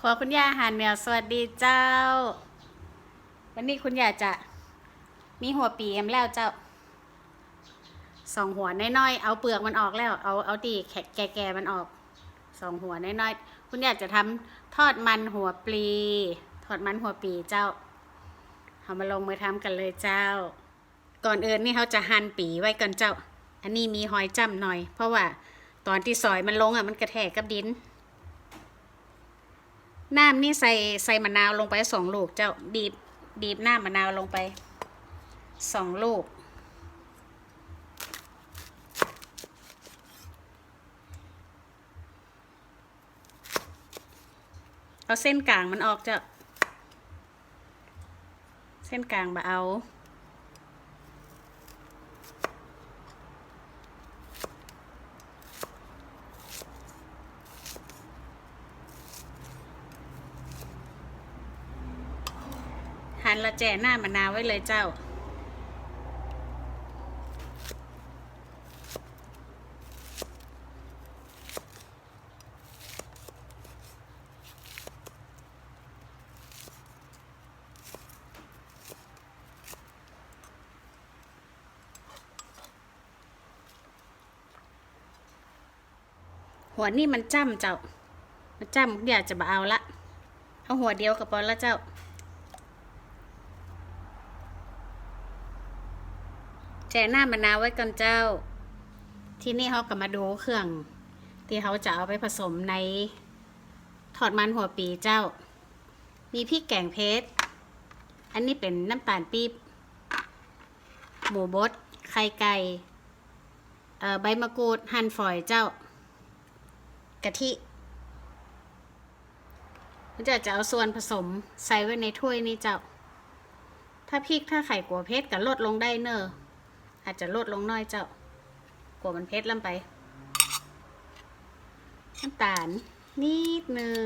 ขอคุณย่าอาหารแมวสวัสดีเจ้า วันนี้คุณย่าจะมีหัวปีเอ็มแล้วเจ้าสองหัวน้อยๆ เอาเปลือกมันออกแล้ว เอาเอาตีแก่ๆมันออกสองหัวน้อยๆ คุณย่าจะทำทอดมันหัวปลี ทอดมันหัวปีเจ้าเอามาลงมือทำกันเลยเจ้า ก่อนอื่นนี่เขาจะหั่นปีไว้ก่อนเจ้า อันนี้มีหอยจ้ำหน่อย เพราะว่าตอนที่ซอยมันลงอะมันกระแทกกับดิน น้ำนี่ใส่ใส่มะนาวลงไปสองลูก เจ้าดีบดีบน้ำมะนาวลงไปสองลูก เอาเส้นกลางมันออกเจ้า เส้นกลางมาเอา หันละแจหน้ามะนาวไว้เลยเจ้า หัวนี่มันจ้ำเจ้า มันจ้ำอยากจะมาเอาละ เอาหัวเดียวกับปอนละเจ้า ช่หน้ามะนาวไว้ก่อนเจ้า ที่นี่เขาก็มาดูเครื่อง ที่เขาจะเอาไปผสมในทอดมันหัวปีเจ้า มีพริกแกงเพชร อันนี้เป็นน้ำตาลปี๊บ หมูบด ไข่ไก่ ใบมะกรูด หั่นฝอยเจ้า กะทิมันจะจะเอาส่วนผสมใส่ไว้ในถ้วยนี้เจ้า ถ้าพริกถ้าไข่กัวเพชรก็ลดลงได้เนอะ อาจจะลดลงน้อยเจ้ากลัวมันเผ็ดลำไปน้ำตาลนิดนึง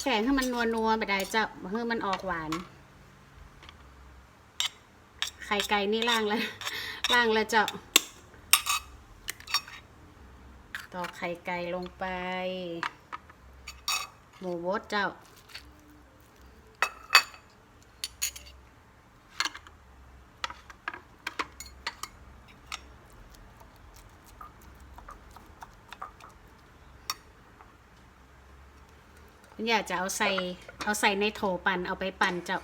แข่งให้มันนัวนัวๆไปได้เจ้าเพื่อมันออกหวาน ไข่ไก่นี่ล่างแล้วล่างแล้วเจ้าตอกไข่ไก่ลงไป หมูบดเจ้า ยากจะเอาใส่เอาใส่ในโถปั่นเอาไปปั่นเจ้า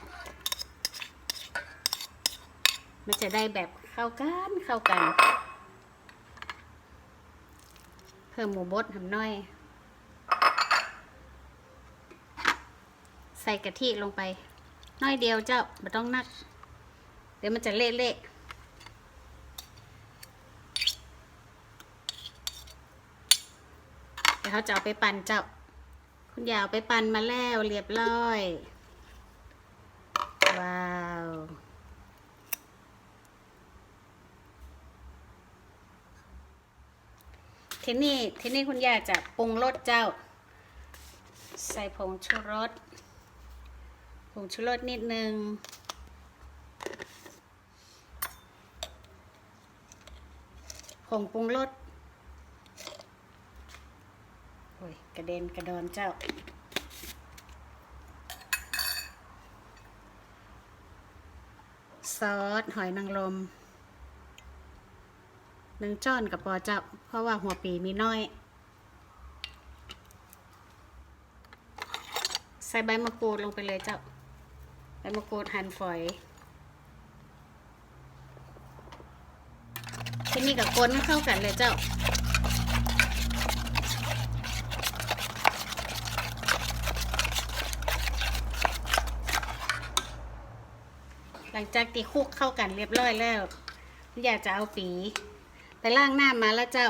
มันจะได้แบบเข้ากันเข้ากัน เพิ่มหมูบดทำน้อย ใส่กะทิลงไป น้อยเดียวเจ้าไม่ต้องนัก เดี๋ยวมันจะเละๆเดี๋ยวเขาจะเอาไปปั่นเจ้า คุณยาวไปปั่นมาแล้วเรียบร้อย ว้าว ทีนี้ทีนี้คุณยาจะปรุงรสเจ้า ใส่ผงชูรสผงชูรสนิดนึงผงปรุงรส โอ้ย กระเด็นกระดอนเจ้า ซอสหอยนางรมหนึ่งจ้อนกับปอเจ้า เพราะว่าหัวปีมีน้อย ใส่ใบมะกรูดลงไปเลยเจ้า ใบมะกรูดหั่นฝอยที่นี่กับก้นให้เข้ากันเลยเจ้า หลังจากตีคุกเข้ากันเรียบร้อยแล้ว อยากจะเอาปี ไปล่างหน้ามาแล้วเจ้า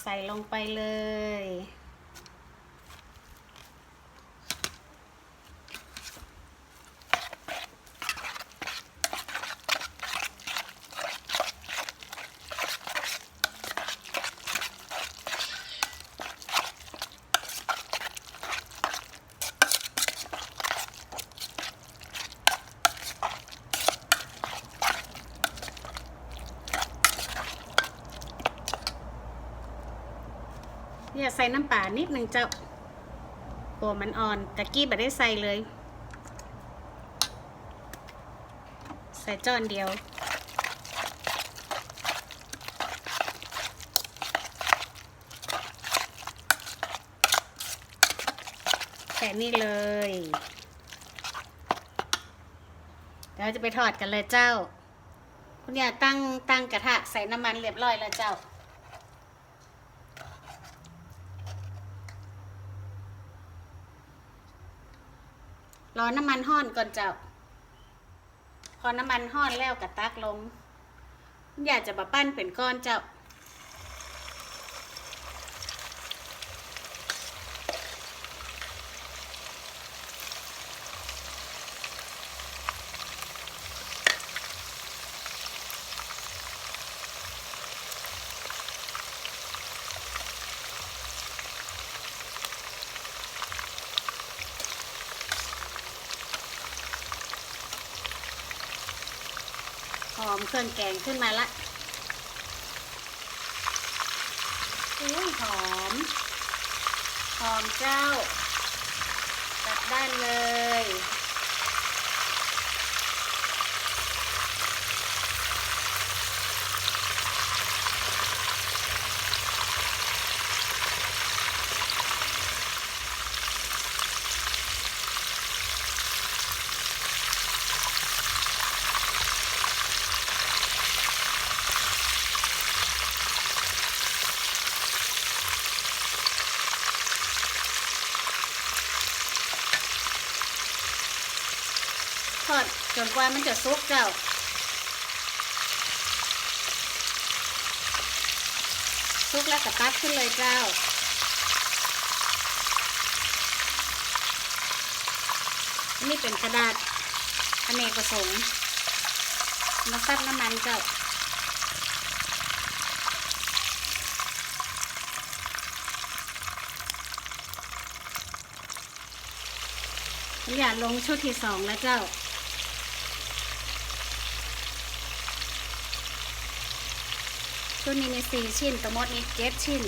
ใส่ลงไปเลย ใส่น้ำปลานิดหนึ่งเจ้าโอ้มันอ่อนตะกี้ไม่ได้ใส่เลย ใส่จอนเดียวแค่นี้เลย เดี๋ยวจะไปทอดกันเลยเจ้า คุณยายตั้งตั้งกระทะใส่น้ำมันเรียบร้อยแล้วเจ้า รอน้ำมันห้อนก่อนเจ้า พอน้ำมันห้อนแล้วกระตักลง อยากจะบะปั้นเป็นก้อนเจ้า อมเครื่องแกงขึ้นมาละอุ้ยหอม หอมเจ้าตัดด้านเลย ทอด จนกว่ามันจะสุกเจ้าสุกแล้วก็ตักขึ้นเลยเจ้านนี้เป็นกระดาษอเนกประสงค์มาซับน้ำมันเจ้าอยากลงชุดที่สองแล้วเจ้า ชุดนี้มีสี่ชิ้น ทั้งหมดมีเจ็ดชิ้น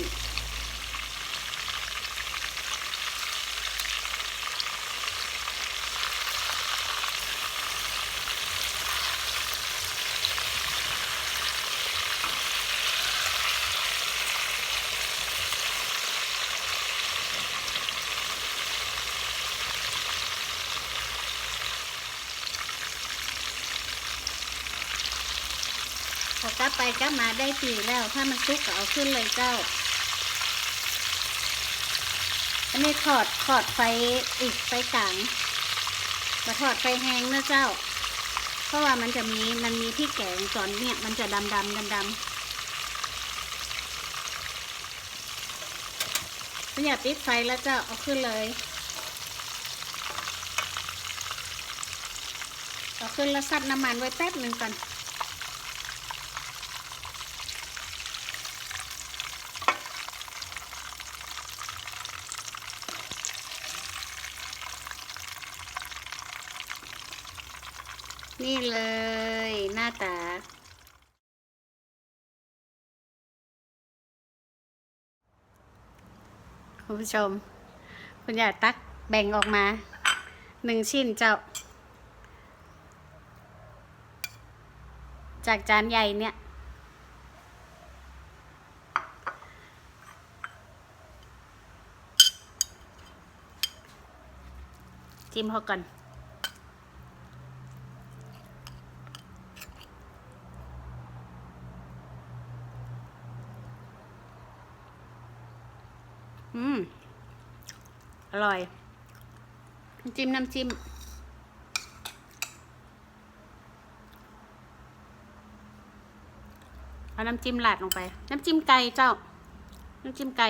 กลับไปกลับมาได้ปีแล้ว ถ้ามันซุกก็เอาขึ้นเลยเจ้า อันนี้ถอดถอดไฟอีกไฟกลางมาถอดไฟแห้งนะเจ้า เพราะว่ามันจะมีมันมีที่แกงตอนเนี่ย มันจะดำดำดำดำไม่อยากปิดไฟแล้วเจ้าเอาขึ้นเลย เอาขึ้นแล้วซับน้ำมันไว้แป๊บหนึ่งก่อน นี่เลย หน้าตา คุณผู้ชม คุณอยากตักแบ่งออกมาหนึ่งชิ้นเจ้า จากจานใหญ่เนี่ย จิ้มเขาก่อน อืม อร่อย จิ้มน้ำจิ้มเอาน้ำจิ้มราดลงไป น้ำจิ้มไก่เจ้า น้ำจิ้มไก่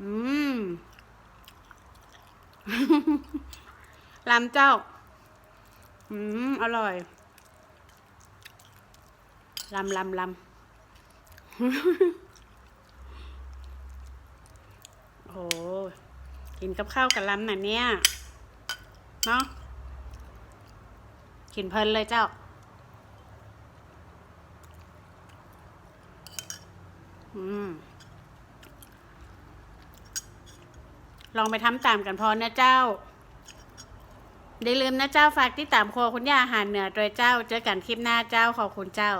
อืมลำเจ้า อืม อร่อย ลำลำลำโอ้โหกินกับข้าวกับลำน่ะเนี่ย เนาะกินเพลินเลยเจ้าอืมลองไปทำตามกันพอนะเจ้าอย่าลืมนะเจ้าฝากที่ตามโคคุณย่าอาหารเหนือโดยเจ้า เจอกันคลิปหน้าเจ้าขอบคุณเจ้า